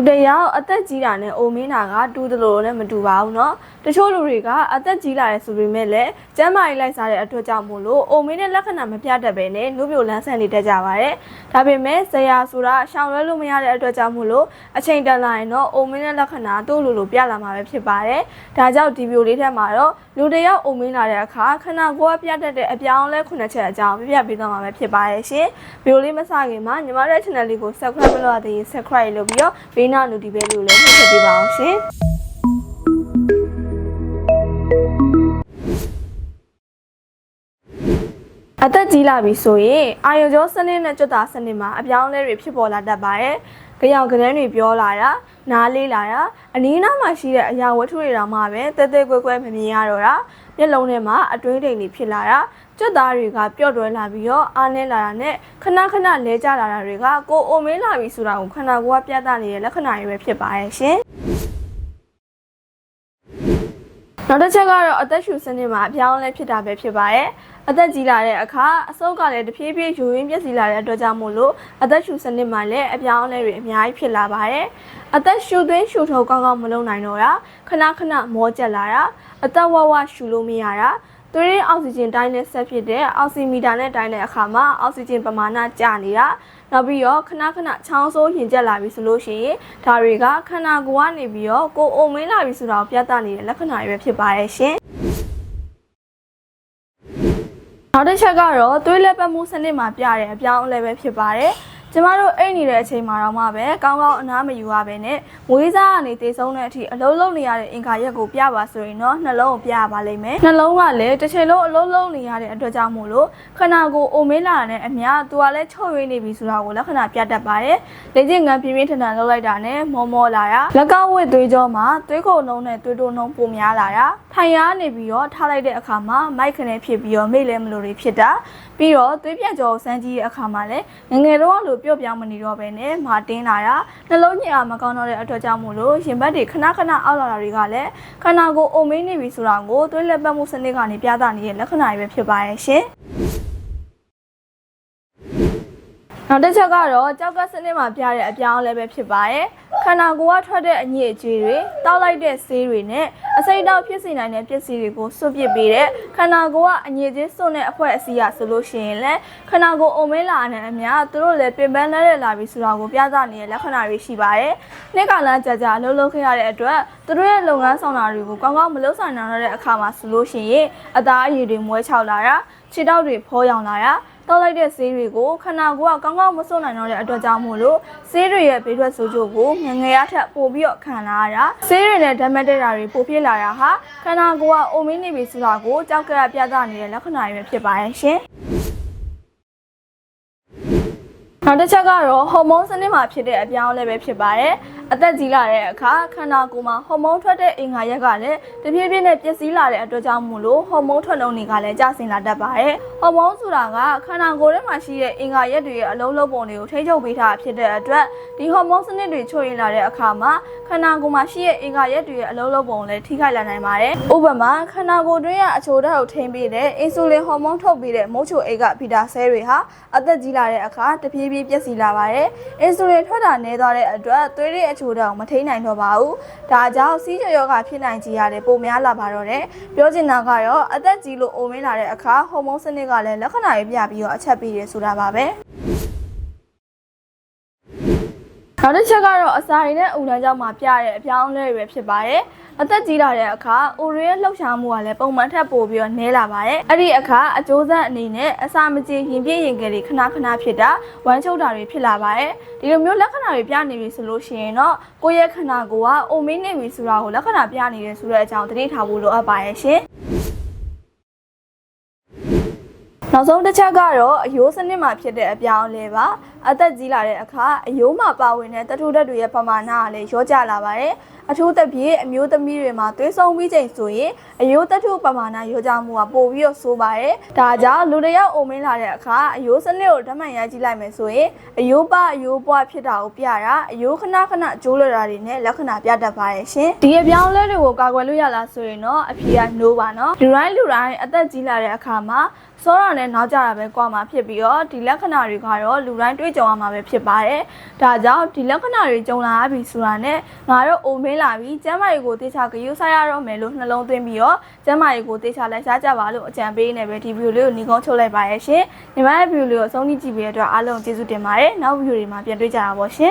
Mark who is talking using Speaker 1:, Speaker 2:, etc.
Speaker 1: လူတစ်ယောက်အသက်ကြီးတာနဲ့အိုမင်းတာကတူတယ်လို့လည်းမတူပါဘူးเนาะတချို့လူတွေကအသက်ကြီးလာတယ်ဆိုပေမဲ့လည်းကျန်းမာရေးလိုက်စားတဲ့အတွက်ကြောင့်မို့လို့အိုမင်းတဲ့လက္ခဏာမပြတတ်ပဲနဲ့နှုတ်ပြိုလန်းဆန်နေတတ်ကြပါတယ်ဒါပေမဲ့ဇရာဆိုတာရှောင်လွဲလို့မရတဲ့အတွက်ကြောင့်မို့လို့အချိန်တန်လာရင်တော့အိုမင်းတဲ့လက္ခဏာတို့လိုလိုပြလာမှာပဲဖြစ်ပါတယ်ဒါကြောင့်ဒီဗီဒီယိုလေးထဲမှာတော့လူတစ်ယောက်အိုမင်းလာတဲ့အခါခန္ဓာကိုယ်ကပြတတ်တဲ့အပြောင်းအလဲခုနှစ်ချက်အကြောင်းပြပြပေးသွားမှာပဲဖြစ်ပါတယ်ရှင်ဗီဒီယိုလေးမစခင်မှာညီမတို့ရဲ့ channel လေးကို subscribe မလုပ်ရသေးရင် subscribe လုပ်ပြီးတော့ ဘေးနား notification လေးကိုလည်းနှိပ်ထည့်ပေးပါအောင်ရှင်အသက်ကြီးလာပြီဆိုရင်အာရုံကြောစနစ်နဲ့ကြွတာစနစ်မှာအပြောင်းအလဲတွေဖြစ်ပေါ်လာတတ်ပါတယ်။ ကြောင်ကနန်းတွေပြောလာတာနားလေးလာတာအနီးနားမှာရှိတဲ့အရာဝတ္ထုတွေတောင်မှပဲတဲတဲကွဲကွဲမမြင်ရတော့တာမျက်လုံးထဲမှာအတွင်းတိမ်တွေဖြစ်လာတာကြွသားတွေကပျော့တွဲလာပြီးတော့အားနေလာတာနဲ့ခဏခဏလဲကျလာတာတွေကကိုအိုမင်းလာပြီဆိုတာကိုခန္ဓာကိုယ်ကပြသနေတဲ့လက္ခဏာတွေပဲဖြစ်ပါရဲ့ရှင်။ နောက်တစ်ချက်ကတော့အသက်ရှူစနစ်မှာအပြောင်းအလဲဖြစ်တာပဲဖြစ်ပါရဲ့အသက်ကြီးလာတဲ့အခါအဆုတ်ကလည်းတဖြည်းဖြည်းယူရင်းပြည့်စည်လာတဲ့အတွက်ကြောင့်မို့လို့အသက်ရှူစနစ်မှာလည်းအပြောင်းအလဲတွေအများကြီးဖြစ်လာပါတယ်အသက်ရှူသွင်းရှူထုတ်ကောင်းကောင်းမလုပ်နိုင်တော့တာခဏခဏမောကျက်လာတာအသက်ဝဝရှူလို့မရတာ သွေးရင်းအောက်ဆီဂျင်တိုင်းနဲ့ဆက်ဖြစ်တဲ့အောက်ဆီမီတာနဲ့တိုင်းတဲ့အခါမှာအောက်ဆီဂျင်ပမာဏကျနေတာနောက်ပြီးတော့ခဏခဏချောင်းဆိုးရင်ကျက်လာပြီဆိုလို့ရှိရင်ဒါတွေကခန္ဓာကိုယ်ကနေပြီးတော့ကိုယ်အုံမင်းလာပြီဆိုတာကိုပြသနေတဲ့လက္ခဏာတွေပဲဖြစ်ပါရဲ့ရှင်နောက်တစ်ချက်ကတော့သွေးလက်ပတ်မှုစနစ်မှာပြတဲ့အပြောင်းအလဲပဲဖြစ်ပါတယ် ကျမတို့အိတ်နေတဲ့အချိန်မှာတော့မှပဲကောင်းကောင်းအနားမယူရဘဲနဲ့မွေးစားကနေတေဆုံးတဲ့အထိအလုံးလုံးနေရတဲ့အင်္ဂါရက်ကိုပြပါဆိုရင်တော့နှလုံးကိုပြရပါလိမ့်မယ်နှလုံးကလည်းတစ်ချိန်လုံးအလုံးလုံးနေရတဲ့အတွက်ကြောင့်မို့လို့ခန္ဓာကိုယ်အိုမေးလာတဲ့အမြသူကလည်းချုပ်ရင်းနေပြီဆိုတာကိုလက္ခဏာပြတတ်ပါတယ်လေ့ကျင့်ခန်းပြင်းပြင်းထန်ထန်လုပ်လိုက်တာနဲ့မောမောလာတာလက်ကောက်ဝတ်သွေးကြောမှာသွေးခုံနှုံးနဲ့သွေးတိုးနှုံးပိုများလာတာထိုင်ရနေပြီးတော့ထားလိုက်တဲ့အခါမှာမိုက်ခနဲ့ဖြစ်ပြီးတော့မိတ်လဲမလို့တွေဖြစ်တာပြီးတော့သွေးပြတ်ကြောကိုစမ်းကြည့်တဲ့အခါမှာလည်းငငယ်တော့လို့ပြော့ပြောင်းမနေတော့ဘဲနဲ့မာတင်းလာတာနှလုံးညစ်အားမကောင်းတော့တဲ့အတွက်ကြောင့်မို့လို့ရင်ဘတ်တွေခဏခဏအောက်လာတာတွေကလည်းခန္ဓာကိုယ်အုံမင်းနေပြီဆိုတာကိုသွေးလက်ပတ်မှုစနစ်ကနေပြသနေတဲ့လက္ခဏာတွေပဲဖြစ်ပါရဲ့ရှင် နောက်တစ်ချက်ကတော့ကြောက်ကစနစ်မှာပြတဲ့အပြောင်းအလဲပဲဖြစ်ပါရဲ့ခန္ဓာကိုယ်ကထွက်တဲ့အညစ်အကြေးတွေတောက်လိုက်တဲ့ဆေးတွေနဲ့အစိမ့်တောက်ဖြစ်စေနိုင်တဲ့ပစ္စည်းတွေကိုစွန့်ပစ်ပေးတဲ့ခန္ဓာကိုယ်ကအညစ်အကြေးစွန့်တဲ့အဖွဲ့အစည်းရဆိုလို့ရှိရင်လည်းခန္ဓာကိုယ်အုံမင်းလာတဲ့အမြသူတို့လည်းပြင်ပန်းလဲတဲ့လာပြီဆိုတာကိုပြသနေတဲ့လက္ခဏာတွေရှိပါတယ်။နှစ်ကလာကြာကြာအလုပ်လုပ်ခဲ့ရတဲ့အတွက်သူတို့ရဲ့လုပ်ငန်းဆောင်တာတွေကိုကောင်းကောင်းမလုပ်ဆောင်နိုင်တော့တဲ့အခါမှာဆိုလို့ရှိရင်အသားအရည်တွေမွဲချောက်လာတာ ခြေထောက်တွေဖောရောင်လာတာတောက်လိုက်တဲ့ဆေးတွေကိုခန္ဓာကိုယ်ကကောင်းကောင်းမစွန့်နိုင်တော့တဲ့အတွက်ကြောင့်မို့လို့ဆေးတွေရဲ့ဘေးထွက်ဆိုးကျိုးကိုငငယ်ရထက်ပိုပြီးတော့ခံလာရတာဆေးတွေနဲ့ဓာတ်မက်တဲ့တာတွေပိုဖြစ်လာတာဟာခန္ဓာကိုယ်ကအိုမင်းနေပြီဆိုတာကိုကြောက်ကရပြသနေတဲ့လက္ခဏာတွေပဲဖြစ်ပါရဲ့ရှင်နောက်တစ်ချက်ကတော့ဟော်မုန်းစနစ်မှာဖြစ်တဲ့အပြောင်းအလဲပဲဖြစ်ပါတယ်။ အသက်ကြီးလာတဲ့အခါခန္ဓာကိုယ်မှာဟော်မုန်းထွက်တဲ့အင်္ဂါရက်ကလည်းတဖြည်းဖြည်းနဲ့ပျက်စီးလာတဲ့အတွက်ကြောင့်မို့လို့ဟော်မုန်းထွက်နှုန်းတွေကလည်းကျဆင်းလာတတ်ပါတယ်။ဟော်မုန်းဆိုတာကခန္ဓာကိုယ်ထဲမှာရှိတဲ့အင်္ဂါရက်တွေရဲ့အလုံးလုံးပုံတွေကိုထိန်းချုပ်ပေးထားဖြစ်တဲ့အတွက်ဒီဟော်မုန်းစနစ်တွေချို့ရင်လာတဲ့အခါမှာခန္ဓာကိုယ်မှာရှိတဲ့အင်္ဂါရက်တွေရဲ့အလုံးလုံးပုံလည်းထိခိုက်လာနိုင်ပါတယ်။ဥပမာခန္ဓာကိုယ်တွင်းကအချိုဓာတ်ကိုထိန်းပေးတဲ့အင်ဆူလင်ဟော်မုန်းထုတ်ပေးတဲ့မုတ်ချိုအိတ်ကဗီတာဆဲတွေဟာအသက်ကြီးလာတဲ့အခါတဖြည်းဖြည်းပျက်စီးလာပါတယ်။အင်ဆူလင်ထွက်တာနည်းသွားတဲ့အတွက်သွေးရဲ့အချိုဓာတ်ကိုမထိန်းနိုင်တော့ပါဘူး။ဒါကြောင့်စီးကြရောဂါဖြစ်နိုင်ကြီးရတယ်ပုံများလာပါတော့တယ်။ပြောချင်တာကတော့အသက်ကြီးလို့အိုမင်းလာတဲ့အခါဟော်မုန်းစနစ်ကလည်းလက္ခဏာတွေပြပြီးတော့အချက်ပေးတယ်ဆိုတာပါပဲ။ နောက်တစ်ချက်ကတော့အစာရည်နဲ့အူလန်းကြောင့်မှပြတဲ့အပြောင်းအလဲတွေပဲဖြစ်ပါတယ်။အသက်ကြီးလာတဲ့အခါအိုရီရဲ့လှုပ်ရှားမှုကလည်းပုံမှန်ထက်ပိုပြီးတော့နည်းလာပါတယ်။အဲ့ဒီအခါအကျိုးဆက်အနေနဲ့အစာမကြေရင်ပြည့်ရင်ကလေးခဏခဏဖြစ်တာဝမ်းချုပ်တာတွေဖြစ်လာပါတယ်။ဒီလိုမျိုးလက္ခဏာတွေပြနေပြီဆိုလို့ရှိရင်တော့ကိုယ့်ရဲ့ခန္ဓာကိုယ်ကအိုမင်းနေပြီဆိုတာကိုလက္ခဏာပြနေတယ်ဆိုတဲ့အကြောင်းသတိထားဖို့လိုအပ်ပါရဲ့ရှင်။ နောက်ဆုံးတစ်ချက်ကတော့အယိုးစနစ်မှာဖြစ်တဲ့အပြောင်းအလဲပါအသက်ကြီးလာတဲ့အခါအယိုးမှာပါဝင်တဲ့တထုဓာတ်တွေရဲ့ပမာဏကလည်းရောကျလာပါတယ်အထူးသဖြင့်အမျိုးသမီးတွေမှာသွေးဆုံးပြီးချိန်ဆိုရင်အယိုးတထုပမာဏရောကျမှုကပိုပြီးတော့ဆိုးပါတယ်ဒါကြောင့်လူတစ်ယောက်အိုမင်းလာတဲ့အခါအယိုးစနစ်ကိုဓာတ်မှန်ရိုက်ကြည့်လိုက်မယ်ဆိုရင်အယိုးပအယိုးပွားဖြစ်တာကိုပြတာအယိုးခဏခဏကျိုးလွတာတွေနဲ့လက္ခဏာပြတတ်ပါတယ်ရှင်ဒီအပြောင်းလဲတွေကိုကာကွယ်လို့ရလားဆိုရင်တော့အဖြေက no ပါနော်လူတိုင်းလူတိုင်းအသက်ကြီးလာတဲ့အခါမှာစောရနဲ့နောက်ကြတာပဲကြွားမှာဖြစ်ပြီးတော့ဒီလက္ခဏာတွေကတော့လူတိုင်းတွေ့တွေ့ကြုံရမှာပဲဖြစ်ပါတယ်။ဒါကြောင့်ဒီလက္ခဏာတွေကြုံလာရပြီဆိုတာနဲ့ငါတို့အိုမင်းလာပြီးကျမ်းမာရေးကိုတေချာဂရုစိုက်ရတော့မယ်လို့နှလုံးသွင်းပြီးတော့ကျမ်းမာရေးကိုတေချာလိုက်စားကြပါလို့အကြံပေးနေပဲဒီဗီဒီယိုလေးကိုညီကုန်းချုပ်လိုက်ပါရဲ့ရှင်။ညီမရဲ့ဗီဒီယိုလေးကိုအဆုံးထိကြည့်ပေးတဲ့အတွက်အားလုံးကျေးဇူးတင်ပါတယ်။နောက်ဗီဒီယိုတွေမှာပြန်တွေ့ကြတာပေါ့ရှင်